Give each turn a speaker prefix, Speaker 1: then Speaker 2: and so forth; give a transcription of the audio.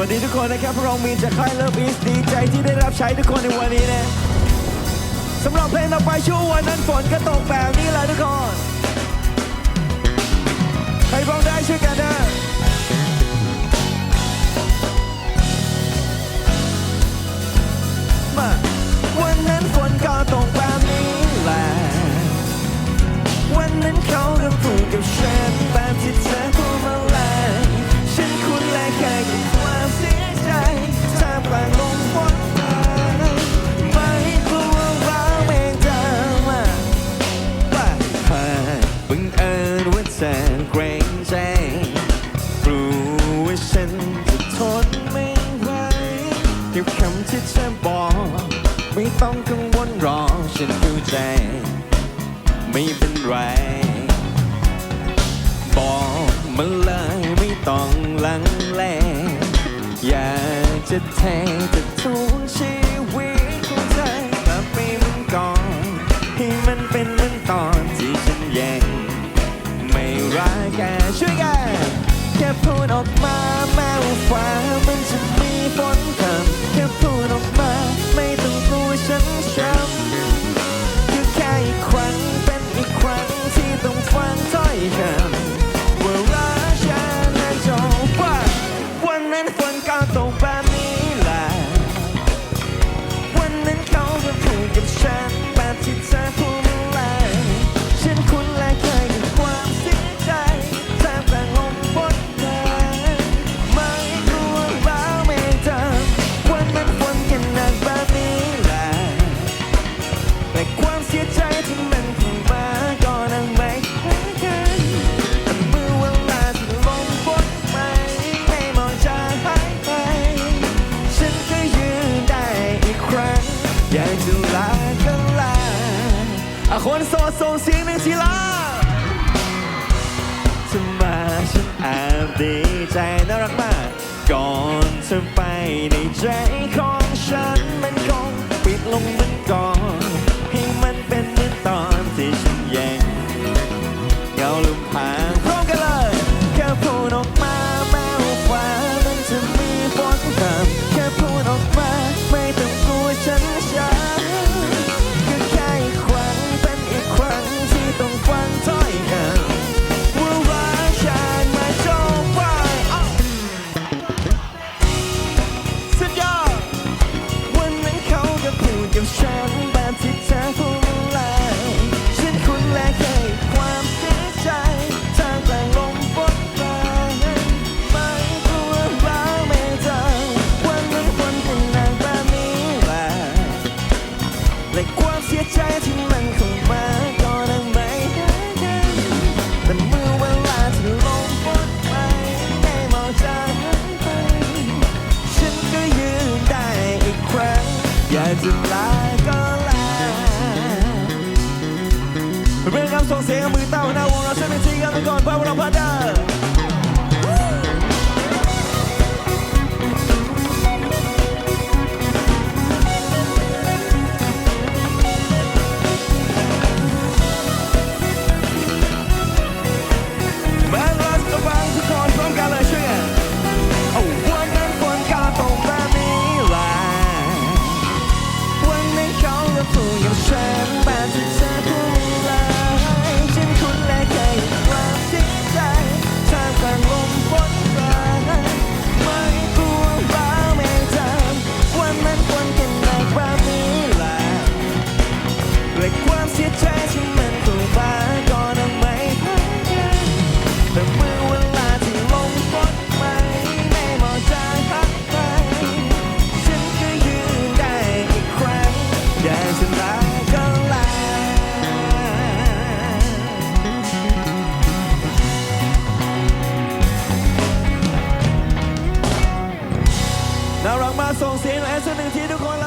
Speaker 1: วัสดีทุกคนนะครับพวกเรามีนจากค่ายเลิฟอีสดีใจที่ได้รับใช้ทุกคนในวันนี้นะสำหรับเพลงต่อไปช่วงวันนั้นฝนก็ตกแบบนี้แหละทุกคน ใครร้องได้ช่วยกันนะมาวันนั้นฝนก็ตกแบบนี้แหละวันนั้นเขาก็พูดกับฉัน อเกรงใจกลัวว่าฉันจะทนไม่ไหวกับคำที่เธอบอก ไม่ต้องกังวลรอฉันเข้าใจ ไม่เป็นไร บอกมาเลยไม่ต้องลังเลอยากจะเทจะทุนชี นออกมาแม้ว่าฟ้ามันจะ ที่มันเข้ามาก็นั่งไม่หายกันแต่เมื่อเวลาที่ลมฝนไม่ไม่มองจะหายไป ฉันก็ยืนได้อีกครั้ง อยากจะลาก็ลาอะคนโสดส่งเสียงหนึ่งทีละจะมาฉันแอบดีใจน่ารักมาก ก่อนเธอไปในใจของฉันมันคงปิดลงเหมือนก่อนา อยากจะลาก็ลาเป็นคำส่งเสียงมือเต้าหน้าวงเราใช้เป็นทีกันไปก่อนเพื่อเราพัฒนา น่ารักมากส่งเสียงแอสหนึ่งทีทุกคน